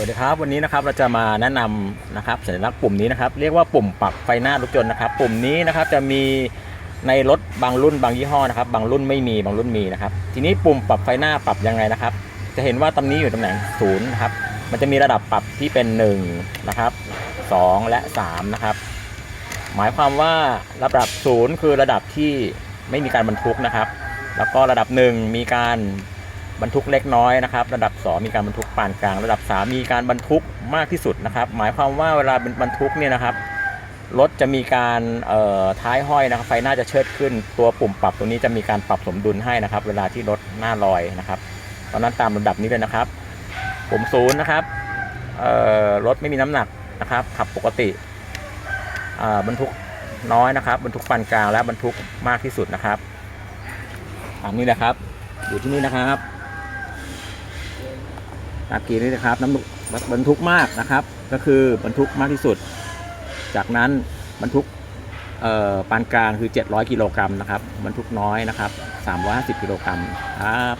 วัสดีครับวันนี้นะครับเราจะมาแนะนำนะครับสัญลักษณ์ปุ่มนี้นะครับ เรียกว่าปุ่มปรับไฟหน้ารถยนต์นะครับ ปุ่มนี้นะครับจะมีในรถบางรุ่นบางยี่ห้อนะครับ บางรุ่นไม่มีบางรุ่นมีนะครับ ทีนี้ปุ่มปรับไฟหน้าปรับยังไงนะครับ จะเห็นว่าตำนี้อยู่ตำแหน่งศูนย์นะครับมันจะมีระดับปรับที่เป็น1นะครับ2และ3นะครับหมายความว่าระดับศูนย์คือระดับที่ไม่มีการบรรทุกนะครับ แล้วก็ระดับ 1 มีการ บรรทุกเล็กน้อยนะครับ ระดับ 2 มีการบรรทุกปานกลาง ระดับ 3 มีการบรรทุกมากที่สุดนะครับ หมายความว่าเวลาบรรทุกเนี่ยนะครับรถจะมีการท้ายห้อยนะครับ ไฟหน้าจะเชิดขึ้น ตัวปุ่มปรับตัวนี้จะมีการปรับสมดุลให้นะครับ เวลาที่รถหน้าลอยนะครับ ตอนนั้นตามลำดับนี้เลยนะครับ ปุ่มศูนย์นะครับรถไม่มีน้ำหนักนะครับ ขับปกติบรรทุกน้อยนะครับ บรรทุกปานกลางและบรรทุกมากที่สุดนะครับตามนี้นะครับ อยู่ที่นี่นะครับ ตามกีนี้นะครับน้ำหนักบรรทุกมากนะครับ ก็คือบรรทุกมากที่สุด จากนั้นบรรทุกปานกลางคือ 700 กิโลกรัมนะครับบรรทุกน้อยนะครับ 350 กิโลกรัมครับ